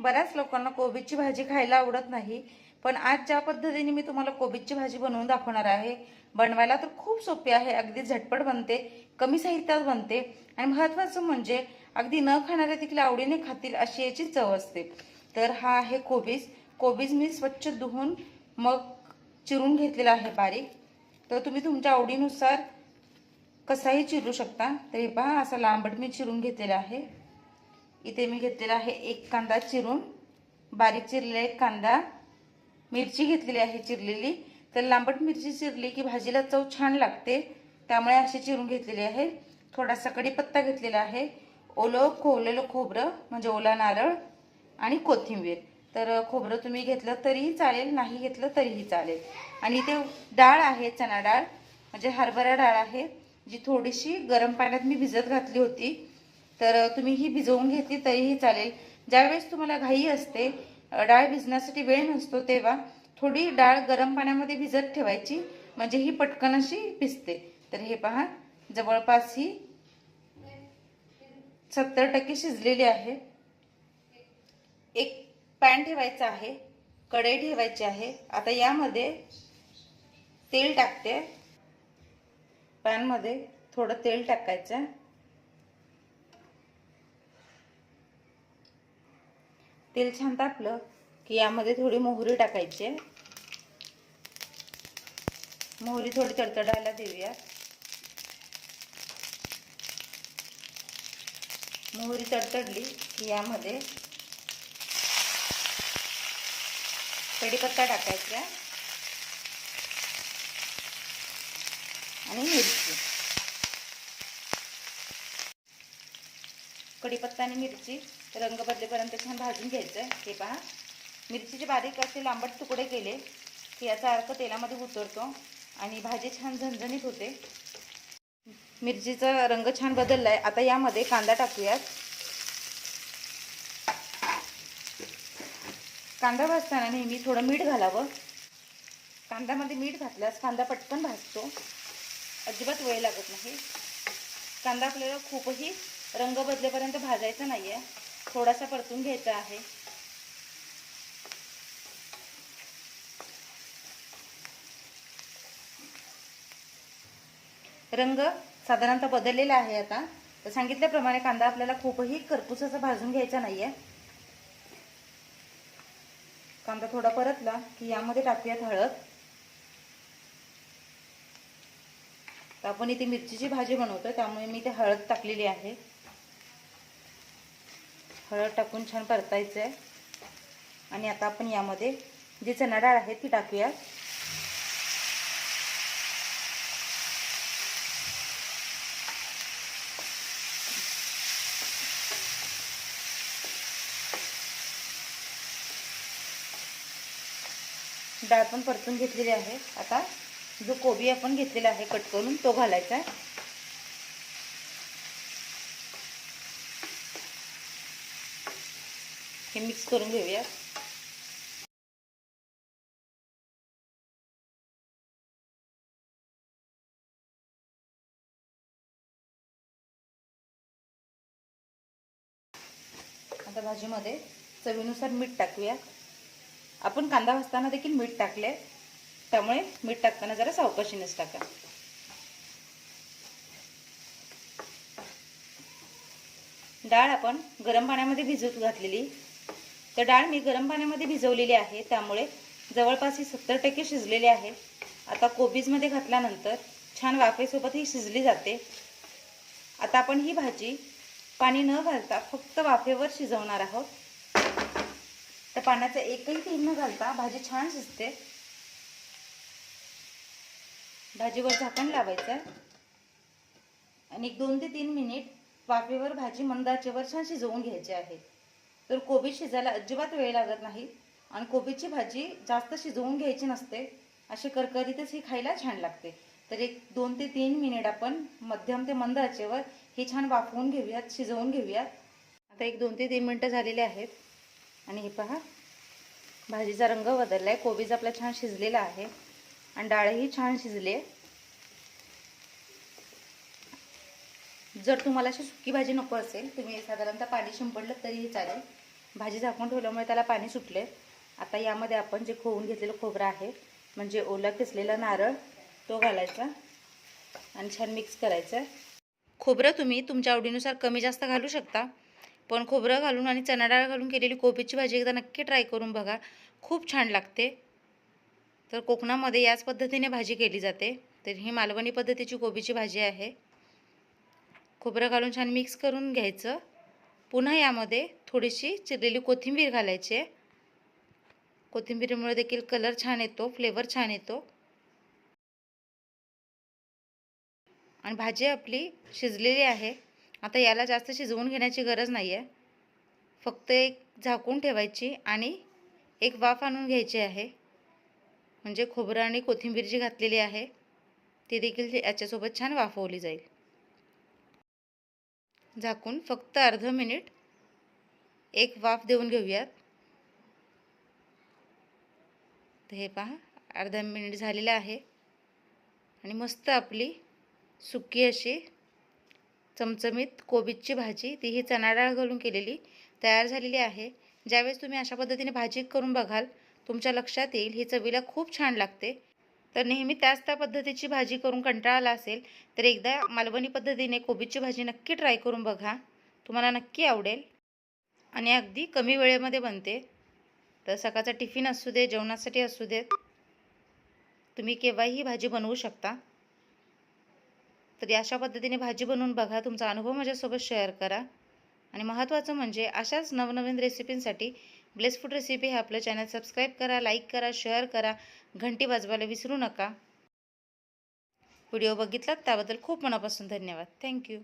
बऱ्याच लोकांना कोबीची भाजी खायला आवडत नाही पण आज ज्या पद्धतीने मी तुम्हाला कोबीची भाजी बनवून दाखवणार आहे बनवायला तर खूप सोपी आहे अगदी झटपट बनते कमी साहित्यात बनते आणि महत्त्वाचं म्हणजे अगदी न खाणारे तिकडे आवडीने खातील अशी याची चव असते. तर हा आहे कोबीज. कोबीज मी स्वच्छ धुवून मग चिरून घेतलेला आहे बारीक. तर तुम्ही तुमच्या आवडीनुसार कसाही चिरू शकता. तरी पहा असा लांबट मी चिरून घेतलेला आहे. इथे मी घेतलेला आहे एक कांदा चिरून. बारीक चिरलेला एक कांदा. मिरची घेतलेली आहे चिरलेली. तर लांबट मिरची चिरली की भाजीला चव छान लागते. त्यामुळे अशी चिरून घेतलेली आहे. थोडासा कढीपत्ता घेतलेला आहे. ओलं खोवलेलं खोबरं म्हणजे ओला नारळ आणि कोथिंबीर. तर खोबरं तुम्ही घेतलं तरीही चालेल नाही घेतलं तरीही चालेल. आणि इथे डाळ आहे चणा डाळ. म्हणजे हरभरा डाळ आहे जी थोडीशी गरम पाण्यात मी भिजत घातली होती. तर तुम्ही ही भिजवून घेतली तरीही चालेल. ज्यावेळेस तुम्हाला घाई असते डाळ भिजण्यासाठी वेळ नसतो तेव्हा थोडी डाळ गरम पाण्यामध्ये भिजत ठेवायची. म्हणजे ही पटकन अशी भिजते. तर हे पहा जवळपास ही सत्तर टक्के शिजलेली आहे. एक पॅन ठेवायचा आहे कढई ठेवायची आहे. आता यामध्ये तेल टाकते. पॅनमध्ये थोडं तेल टाकायचं. तेल छान तापलं की यामध्ये थोडी मोहरी टाकायची आहे. मोहरी थोडी तडतडायला देऊया मोहरी तडतडली की यामध्ये कढीपत्ता टाकायचा आणि मिरची कढीपत्ता आणि मिरची रंग बदलेपर्यंत छान भाजून घ्यायचं आहे हे पहा. मिरचीचे बारीक असे लांबट तुकडे केले की याचा अर्क तेलामध्ये उतरतो आणि भाजी छान झणझणीत होते. मिरचीचा रंग छान बदललाय. आता यामध्ये कांदा टाकूयात. कांदा भाजताना नेहमी थोडं मीठ घालावं. कांद्यामध्ये मीठ घातल्यास कांदा पटकन भाजतो. अजिबात वेळ लागत नाही. कांदा आपल्याला खूपही रंग बदलेपर्यंत भाजायचा नाही आहे थोडासा परतून घ्यायचा आहे. रंग साधारणतः बदललेला आहे आता. तर सांगितल्याप्रमाणे कांदा आपल्याला खूपही करपूस असा भाजून घ्यायचा नाही आहे कांदा थोडा परतला की यामध्ये टाकूयात हळद. तर आपण इथे मिरचीची भाजी बनवतो त्यामुळे मी इथे हळद टाकलेली आहे. हळद टाकून छान परतायचं आहे आणि आता आपण यामध्ये जी चणा डाळ आहे ती टाकूया. डाळ पण परतून घेतलेली आहे. आता जो कोबी आपण घेतलेला आहे कट करून तो घालायचा आहे. हे मिक्स करून घेऊया. आता भाजीमध्ये चवीनुसार मीठ टाकूया. आपण कांदा भाजताना देखील मीठ टाकले त्यामुळे मीठ टाकताना जरा सावकाशीनेच टाका. डाळ आपण गरम पाण्यामध्ये भिजत घातलेली. तर डाळ मी गरम पाण्यामध्ये भिजवलेली आहे त्यामुळे जवळपास ही सत्तर टक्के शिजलेली आहे. आता कोबीजमध्ये घातल्यानंतर छान वाफेसोबत ही शिजली जाते. आता आपण ही भाजी पाणी न घालता फक्त वाफेवर शिजवणार आहोत. तर पाण्याचा एकही थेंब न घालता भाजी छान शिजते. भाजीवर झाकण लावायचं आणि एक दोन ते तीन मिनिट वाफेवर भाजी मंदाचेवर छान शिजवून घ्यायची आहे. तर कोबी शिजायला अजिबात वेळ लागत नाही आणि कोबीची भाजी जास्त शिजवून घ्यायची नसते अशी करकरीतच ही खायला छान लागते. तर एक दोन ते तीन मिनिट आपण मध्यम ते मंद आचेवर ही छान वाफवून घेऊयात शिजवून घेऊयात. आता एक दोन ते तीन मिनटं झालेली आहेत आणि हे पहा भाजीचा रंग बदलला आहे कोबीज आपला छान शिजलेला आहे आणि डाळही छान शिजली जर तुम्हाला अशी सुकी भाजी नको असेल तुम्ही साधारणतः पाणी शिंपडलं तरीही चालेल. भाजी झाकून ठेवल्यामुळे त्याला पाणी सुटले आता यामध्ये आपण जे खोवून घेतलेलं खोबरं आहे म्हणजे ओला किसलेला नारळ तो घालायचा आणि छान मिक्स करायचं. खोबरं तुम्ही तुमच्या आवडीनुसार कमी जास्त घालू शकता पण खोबरं घालून आणि चणा डाळ घालून केलेली कोबीची भाजी एकदा नक्की ट्राय करून बघा. खूप छान लागते. तर कोकणामध्ये याच पद्धतीने भाजी केली जाते. तर ही मालवणी पद्धतीची कोबीची भाजी आहे. खोबरं घालून छान मिक्स करून घ्यायचं. पुन्हा यामध्ये थोडीशी चिरलेली कोथिंबीर घालायची आहे. कोथिंबीरीमुळे देखील कलर छान येतो फ्लेवर छान येतो. आणि भाजी आपली शिजलेली आहे. आता याला जास्त शिजवून घेण्याची गरज नाही आहे. फक्त एक झाकून ठेवायची आणि एक वाफ आणून घ्यायची आहे. म्हणजे खोबरं आणि कोथिंबीर जी घातलेली आहे ती देखील याच्यासोबत छान वाफवली जाईल. झाकून फक्त अर्ध मिनिट एक वाफ देऊन घेऊयात. तर हे पहा अर्धा मिनिट झालेलं आहे. आणि मस्त आपली सुकी अशी चमचमीत कोबीची भाजी ती ही चणा डाळ घालून केलेली तयार झालेली आहे. ज्यावेळेस तुम्ही अशा पद्धतीने भाजी करून बघाल तुमच्या लक्षात येईल ही चवीला खूप छान लागते. तर नेहमी त्याच त्या पद्धतीची भाजी करून कंटाळा आला असेल तर एकदा मालवणी पद्धतीने कोबीची भाजी नक्की ट्राय करून बघा. तुम्हाला नक्की आवडेल. आणि अगदी कमी वेळेमध्ये बनते. तर सकाळचा टिफिन असू दे जेवणासाठी असू देत तुम्ही केव्हाही भाजी बनवू शकता. तर अशा पद्धतीने भाजी बनवून बघा. तुमचा अनुभव माझ्यासोबत शेअर करा. आणि महत्त्वाचं म्हणजे अशाच नवनवीन रेसिपींसाठी ब्लेस फूड रेसिपी हे आपलं चॅनल सबस्क्राईब करा लाईक करा शेअर करा. घंटी वाजवायला विसरू नका. व्हिडिओ बघितलात त्याबद्दल खूप मनापासून धन्यवाद. थँक्यू